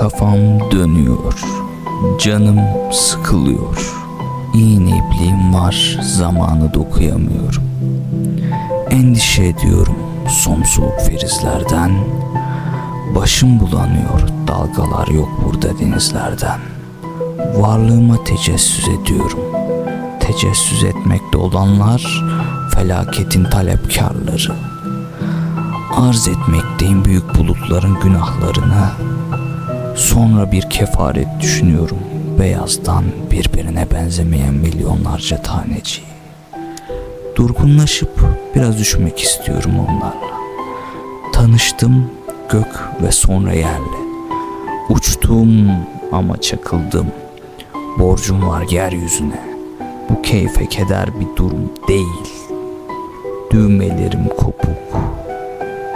Kafam dönüyor. Canım sıkılıyor. İğne ipliğim var, zamanı dokuyamıyorum. Endişe ediyorum son soğuk ferizlerden. Başım bulanıyor, dalgalar yok burada denizlerden. Varlığıma tecessüs ediyorum. Tecessüs etmekte olanlar felaketin talepkarları. Arz etmekteyim büyük bulutların günahlarını. Sonra bir kefaret düşünüyorum. Beyazdan birbirine benzemeyen milyonlarca taneciyi. Durgunlaşıp biraz düşmek istiyorum onlarla. Tanıştım gök ve sonra yerle. Uçtum ama çakıldım. Borcum var yeryüzüne. Bu keyfe keder bir durum değil. Düğmelerim kopuk.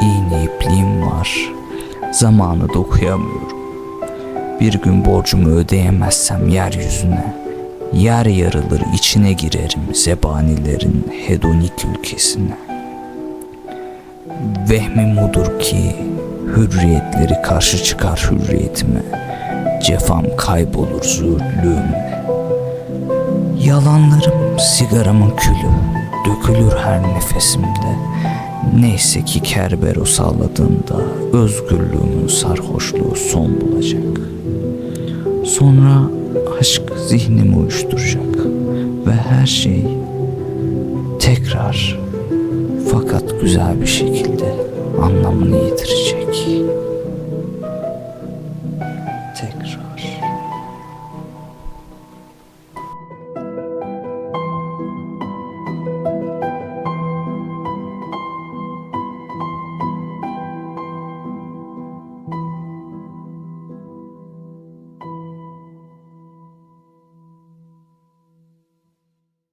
İğne ipliğim var. Zamanı dokuyamıyorum. Bir gün borcumu ödeyemezsem yeryüzüne yer yarılır içine girerim zebanilerin hedonik ülkesine. Vehmim odur ki hürriyetleri karşı çıkar hürriyetime. Cefam kaybolur zulümle. Yalanlarım sigaramın külü dökülür her nefesimde. Neyse ki Kerbero salladığında özgürlüğümün sarhoşluğu son bulacak. Sonra aşk zihnimi uyuşturacak ve her şey tekrar fakat güzel bir şekilde anlamını yitirecek.